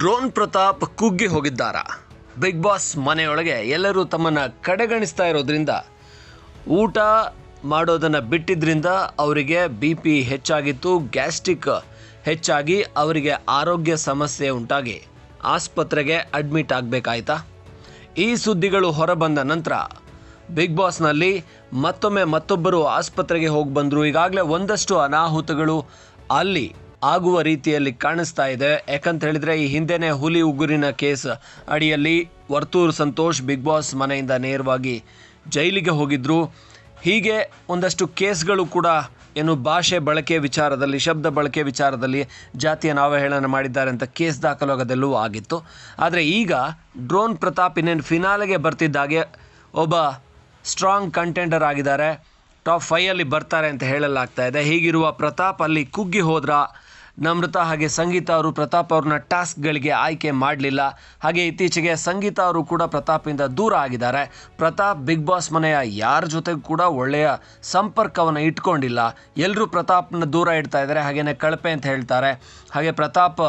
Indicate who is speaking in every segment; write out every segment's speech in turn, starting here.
Speaker 1: Drone Pratap ಕುಗ್ಗಿ ಹೋಗಿದ್ದಾರ? Big boss ಮನೆಯೊಳಗೆ ಎಲ್ಲರೂ ತಮ್ಮನ್ನು ಕಡೆಗಣಿಸ್ತಾ ಇರೋದ್ರಿಂದ, ಊಟ ಮಾಡೋದನ್ನು ಬಿಟ್ಟಿದ್ರಿಂದ ಅವರಿಗೆ ಬಿ ಪಿ ಹೆಚ್ಚಾಗಿತ್ತು, ಗ್ಯಾಸ್ಟ್ರಿಕ್ ಹೆಚ್ಚಾಗಿ ಅವರಿಗೆ ಆರೋಗ್ಯ ಸಮಸ್ಯೆ ಉಂಟಾಗಿ ಆಸ್ಪತ್ರೆಗೆ ಅಡ್ಮಿಟ್ ಆಗಬೇಕಾಯ್ತಾ? ಈ ಸುದ್ದಿಗಳು ಹೊರಬಂದ ನಂತರ ಬಿಗ್ ಬಾಸ್ನಲ್ಲಿ ಮತ್ತೊಮ್ಮೆ ಮತ್ತೊಬ್ಬರು ಆಸ್ಪತ್ರೆಗೆ ಹೋಗಿ ಬಂದರು. ಈಗಾಗಲೇ ಒಂದಷ್ಟು ಅನಾಹುತಗಳು ಅಲ್ಲಿ ಆಗುವ ರೀತಿಯಲ್ಲಿ ಕಾಣಿಸ್ತಾ ಇದೆ. ಯಾಕಂತ ಹೇಳಿದ್ರೆ ಈ ಹಿಂದೆನೇ ಹುಲಿ ಉಗುರಿನ ಕೇಸ್ ಅಡಿಯಲ್ಲಿ ವರ್ತೂರ್ ಸಂತೋಷ್ ಬಿಗ್ ಬಾಸ್ ಮನೆಯಿಂದ ನೇರವಾಗಿ ಜೈಲಿಗೆ ಹೋಗಿದ್ರು. ಹೀಗೆ ಒಂದಷ್ಟು ಕೇಸ್ಗಳು ಕೂಡ ಏನು ಭಾಷೆ ಬಳಕೆ ವಿಚಾರದಲ್ಲಿ, ಶಬ್ದ ಬಳಕೆ ವಿಚಾರದಲ್ಲಿ ಜಾತಿಯ ನಾವಹೇಳನ ಮಾಡಿದ್ದಾರೆ ಅಂತ ಕೇಸ್ ದಾಖಲಾಗೋದೆಲ್ಲವೂ ಆಗಿತ್ತು. ಆದರೆ ಈಗ ಡ್ರೋನ್ ಪ್ರತಾಪ್ ಇನ್ನೇನು ಫಿನಾಲೆಗೆ ಬರ್ತಿದ್ದಾಗೆ ಒಬ್ಬ ಸ್ಟ್ರಾಂಗ್ ಕಂಟೆಂಡರ್ ಆಗಿದ್ದಾರೆ. ಟಾಪ್ ಫೈಯಲ್ಲಿ ಬರ್ತಾರೆ ಅಂತ ಹೇಳಲಾಗ್ತಾ ಇದೆ. ಹೀಗಿರುವ ಪ್ರತಾಪ್ ಅಲ್ಲಿ ಕುಗ್ಗಿ ಹೋದ್ರ? ನಮ್ರತ ಹಾಗೆ ಸಂಗೀತ ಅವರು ಪ್ರತಾಪ್ ಅವ್ರನ್ನ ಟಾಸ್ಕ್ಗಳಿಗೆ ಆಯ್ಕೆ ಮಾಡಲಿಲ್ಲ. ಹಾಗೆ ಇತ್ತೀಚೆಗೆ ಸಂಗೀತ ಅವರು ಕೂಡ ಪ್ರತಾಪಿಂದ ದೂರ ಆಗಿದ್ದಾರೆ. ಪ್ರತಾಪ್ ಬಿಗ್ ಬಾಸ್ ಮನೆಯ ಯಾರ ಜೊತೆಗೂ ಕೂಡ ಒಳ್ಳೆಯ ಸಂಪರ್ಕವನ್ನು ಇಟ್ಕೊಂಡಿಲ್ಲ. ಎಲ್ಲರೂ ಪ್ರತಾಪ್ನ ದೂರ ಇಡ್ತಾ ಇದ್ದಾರೆ. ಹಾಗೆಯೇ ಕಳಪೆ ಅಂತ ಹೇಳ್ತಾರೆ. ಹಾಗೆ ಪ್ರತಾಪ್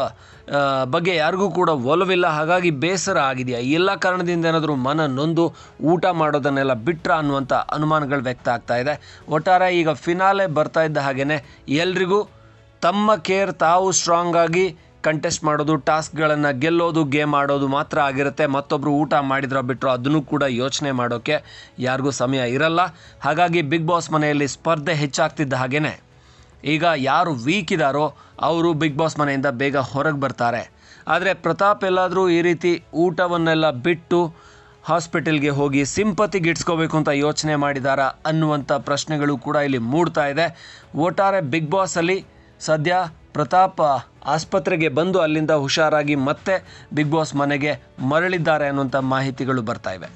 Speaker 1: ಬಗ್ಗೆ ಯಾರಿಗೂ ಕೂಡ ಒಲವಿಲ್ಲ. ಹಾಗಾಗಿ ಬೇಸರ ಆಗಿದೆಯಾ? ಎಲ್ಲ ಕಾರಣದಿಂದ ಏನಾದರೂ ಮನ ನೊಂದು ಊಟ ಮಾಡೋದನ್ನೆಲ್ಲ ಬಿಟ್ರ ಅನ್ನುವಂಥ ಅನುಮಾನಗಳು ವ್ಯಕ್ತ ಆಗ್ತಾ ಇದೆ. ಒಟ್ಟಾರೆ ಈಗ ಫಿನಾಲೆ ಬರ್ತಾ ಇದ್ದ ಹಾಗೆಯೇ ಎಲ್ರಿಗೂ ತಮ್ಮ ಕೇರ್ ತಾವು ಸ್ಟ್ರಾಂಗ್ ಆಗಿ ಕಂಟೆಸ್ಟ್ ಮಾಡೋದು, ಟಾಸ್ಕ್ಗಳನ್ನು ಗೆಲ್ಲೋದು ಗೇಮ್ ಆಡೋದು ಮಾತ್ರ ಆಗಿರುತ್ತೆ. ಮತ್ತೊಬ್ಬರು ಊಟ ಮಾಡಿದ್ರೋ ಬಿಟ್ಟರು ಅದನ್ನು ಕೂಡ ಯೋಚನೆ ಮಾಡೋಕ್ಕೆ ಯಾರಿಗೂ ಸಮಯ ಇರಲ್ಲ. ಹಾಗಾಗಿ ಬಿಗ್ ಬಾಸ್ ಮನೆಯಲ್ಲಿ ಸ್ಪರ್ಧೆ ಹೆಚ್ಚಾಗ್ತಿದ್ದ ಹಾಗೇ ಈಗ ಯಾರು ವೀಕ್ ಇದ್ದಾರೋ ಅವರು ಬಿಗ್ ಬಾಸ್ ಮನೆಯಿಂದ ಬೇಗ ಹೊರಗೆ ಬರ್ತಾರೆ. ಆದರೆ ಪ್ರತಾಪ್ ಎಲ್ಲಾದರೂ ಈ ರೀತಿ ಊಟವನ್ನೆಲ್ಲ ಬಿಟ್ಟು ಹಾಸ್ಪಿಟಲ್ಗೆ ಹೋಗಿ ಸಿಂಪತಿ ಗಿಟ್ಸ್ಕೋಬೇಕು ಅಂತ ಯೋಚನೆ ಮಾಡಿದಾರಾ ಅನ್ನುವಂಥ ಪ್ರಶ್ನೆಗಳು ಕೂಡ ಇಲ್ಲಿ ಮೂಡ್ತಾ ಇದೆ. ಒಟ್ಟಾರೆ ಬಿಗ್ ಬಾಸಲ್ಲಿ ಸದ್ಯ ಪ್ರತಾಪ್ ಆಸ್ಪತ್ರೆಗೆ ಬಂದು ಅಲ್ಲಿಂದ ಹುಷಾರಾಗಿ ಮತ್ತೆ ಬಿಗ್ ಬಾಸ್ ಮನೆಗೆ ಮರಳಿದ್ದಾರೆ ಅನ್ನುವಂಥ ಮಾಹಿತಿಗಳು ಬರ್ತಾ ಇವೆ.